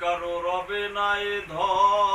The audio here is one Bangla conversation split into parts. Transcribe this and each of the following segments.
কারও রবে নাই ধন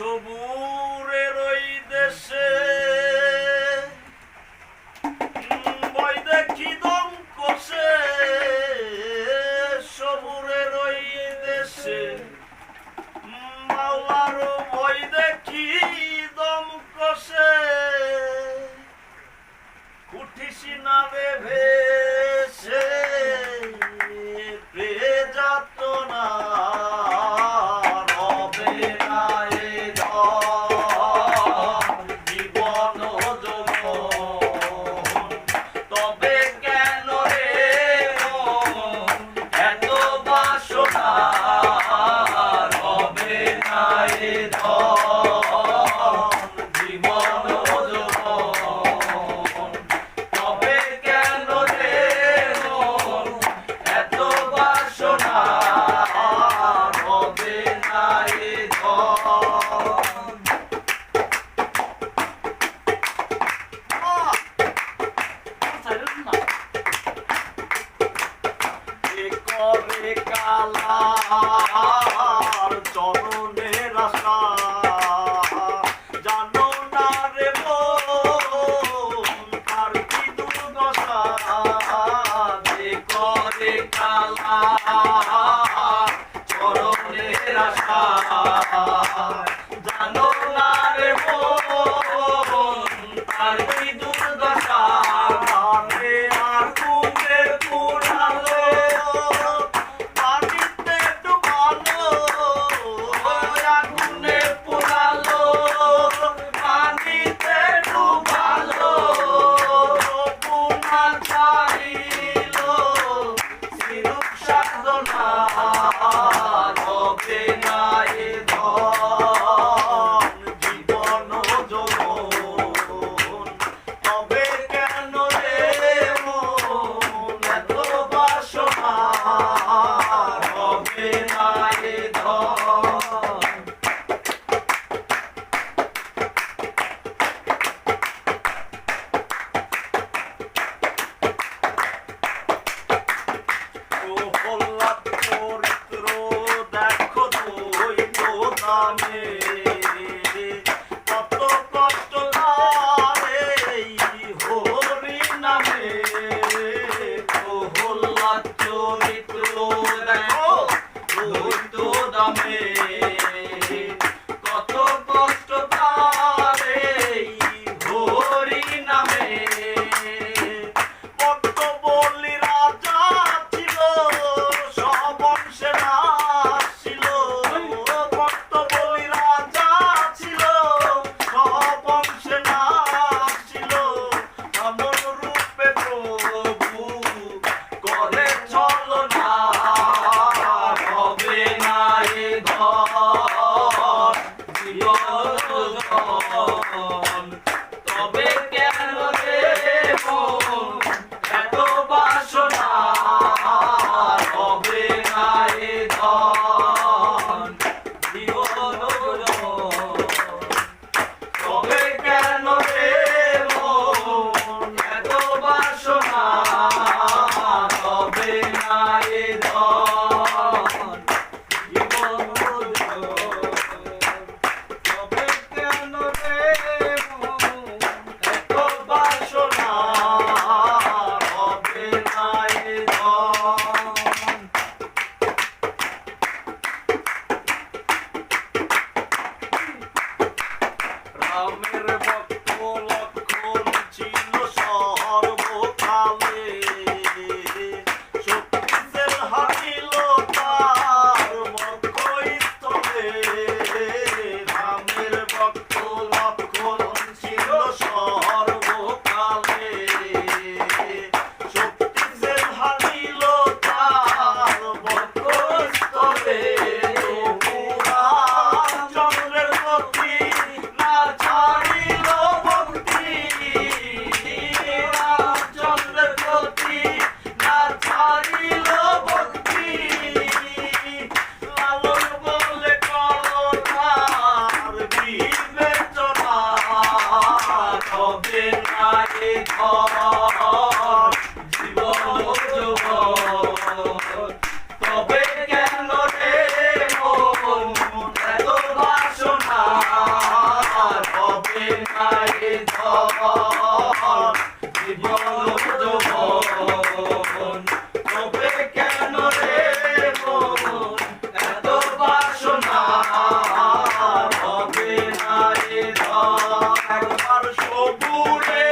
ওরে করে Amen. জীবন তবে কেন রে মন এত বাসনা? তবে নাই ধন, জীবন যৌবন। তবে কেন রে মন এত বাসনা? তবে নাই সবুরে